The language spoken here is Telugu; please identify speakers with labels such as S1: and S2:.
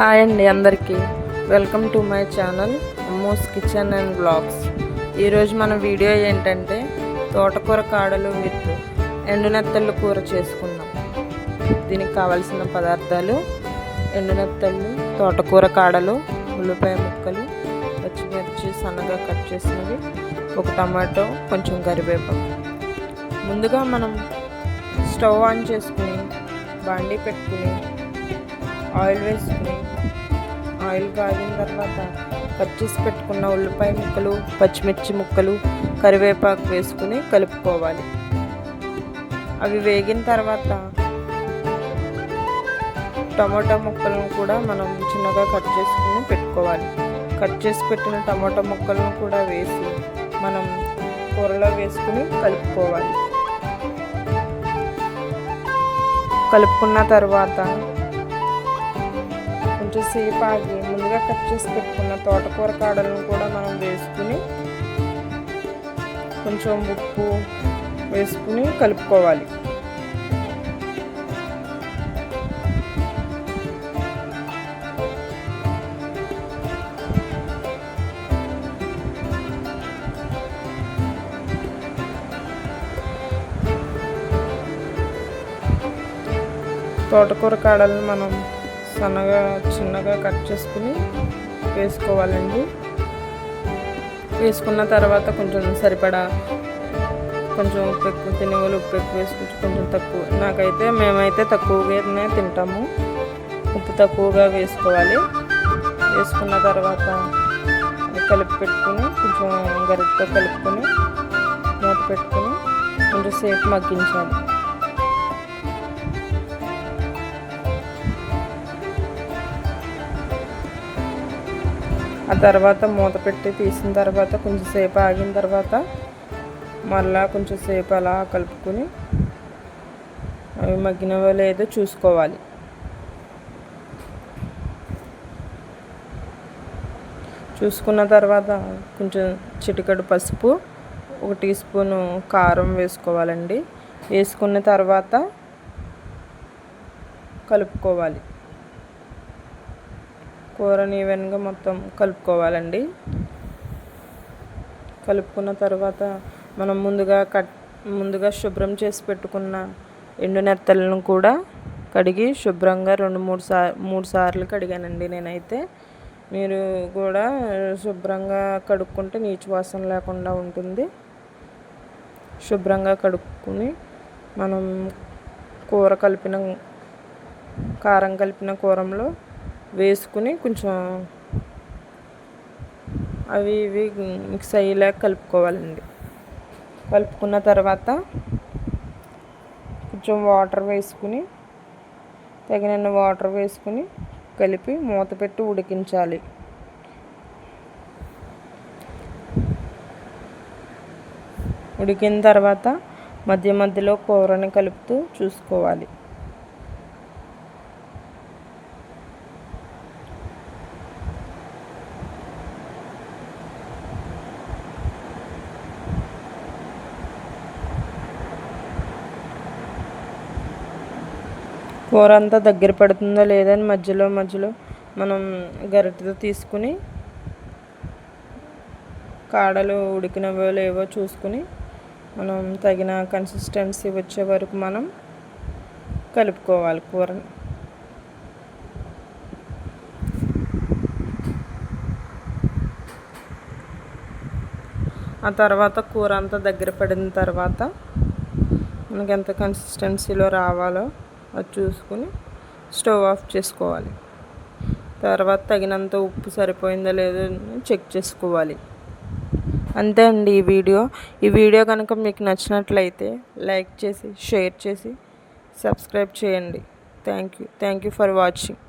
S1: హాయ్ అండి అందరికీ. Welcome to my channel Ammos kitchen and blogs. ఈరోజు మన వీడియో ఏంటంటే తోటకూర కాడలు విత్ ఎండునెత్తళ్ళు కూర చేసుకుందాం. దీనికి కావాల్సిన పదార్థాలు ఎండునెత్తళ్ళు తోటకూర కాడలు ఉల్లిపాయ ముక్కలు పచ్చిమిర్చి సన్నగా కట్ చేసినవి ఒక టమాటో కొంచెం కరివేపాకు. ముందుగా మనం స్టవ్ ఆన్ చేసుకుని బాండీ పెట్టుకుని ఆయిల్ వేసుకుని ఆయిల్ కాగిన తర్వాత కట్ చేసి పెట్టుకున్న ఉల్లిపాయ ముక్కలు పచ్చిమిర్చి ముక్కలు కరివేపాకు వేసుకుని కలుపుకోవాలి. అవి వేగిన తర్వాత టమాటా ముక్కలను కూడా మనం చిన్నగా కట్ చేసుకుని పెట్టుకోవాలి. కట్ చేసి పెట్టిన టమాటా ముక్కలను కూడా వేసి మనం కూరలో వేసుకుని కలుపుకోవాలి. కలుపుకున్న తర్వాత కొంచెంసేపు ఆగి ముందుగా కట్ చేసి పెట్టుకున్న తోటకూర కాడలను కూడా మనం వేసుకుని కొంచెం ఉప్పు వేసుకుని కలుపుకోవాలి. తోటకూర కాడలను మనం సన్నగా చిన్నగా కట్ చేసుకుని వేసుకోవాలండి. వేసుకున్న తర్వాత కొంచెం సరిపడా కొంచెం ఉప్పు ఎక్కువ తినే వాళ్ళు ఉప్పు ఎక్కువ వేసుకుంటే కొంచెం తక్కువ. నాకైతే మేమైతే తక్కువగానే తింటాము. ఉప్పు తక్కువగా వేసుకోవాలి. వేసుకున్న తర్వాత కలిపి పెట్టుకుని కొంచెం గరిటతో కలుపుకొని మూత పెట్టుకొని కొంచెం సేపు మగ్గించాలి. ఆ తర్వాత మూత పెట్టి తీసిన తర్వాత కొంచెం సేపు ఆగిన తర్వాత మళ్ళా కొంచెం సేపు అలా కలుపుకొని అవి మగ్గినవో లేదో చూసుకోవాలి. చూసుకున్న తర్వాత కొంచెం చిటికడు పసుపు ఒక టీ స్పూను కారం వేసుకోవాలండి. వేసుకున్న తర్వాత కలుపుకోవాలి. కూరని ఈవెన్గా మొత్తం కలుపుకోవాలండి. కలుపుకున్న తర్వాత మనం ముందుగా కట్ ముందుగా శుభ్రం చేసి పెట్టుకున్న ఎండు నెత్తలను కూడా కడిగి శుభ్రంగా రెండు మూడు సార్ మూడు సార్లు కడిగానండి నేనైతే. మీరు కూడా శుభ్రంగా కడుక్కుంటే నీచు వాసన లేకుండా ఉంటుంది. శుభ్రంగా కడుక్కుని మనం కూర కలిపిన కారం కలిపిన కూరంలో వేసుకుని కొంచెం అవి ఇవి మిక్స్ అయ్యేలా కలుపుకోవాలండి. కలుపుకున్న తర్వాత కొంచెం వాటర్ వేసుకుని తగినన్న వాటర్ వేసుకుని కలిపి మూత పెట్టి ఉడికించాలి. ఉడికిన తర్వాత మధ్య మధ్యలో కూరని కలుపుతూ చూసుకోవాలి. కూర అంతా దగ్గర పడుతుందో లేదని మధ్యలో మధ్యలో మనం గరిటెతో తీసుకుని కాడలు ఉడికినవో లేవో చూసుకుని మనం తగిన కన్సిస్టెన్సీ వచ్చే వరకు మనం కలుపుకోవాలి కూరని. ఆ తర్వాత కూర అంతా దగ్గర పడిన తర్వాత మనకి ఎంత కన్సిస్టెన్సీలో రావాలో అది చూసుకుని స్టవ్ ఆఫ్ చేసుకోవాలి. తర్వాత తగినంత ఉప్పు సరిపోయిందో లేదో చెక్ చేసుకోవాలి. అంతే అండి ఈ వీడియో. ఈ వీడియో కనుక మీకు నచ్చినట్లయితే లైక్ చేసి షేర్ చేసి సబ్స్క్రైబ్ చేయండి. Thank you. Thank you for watching.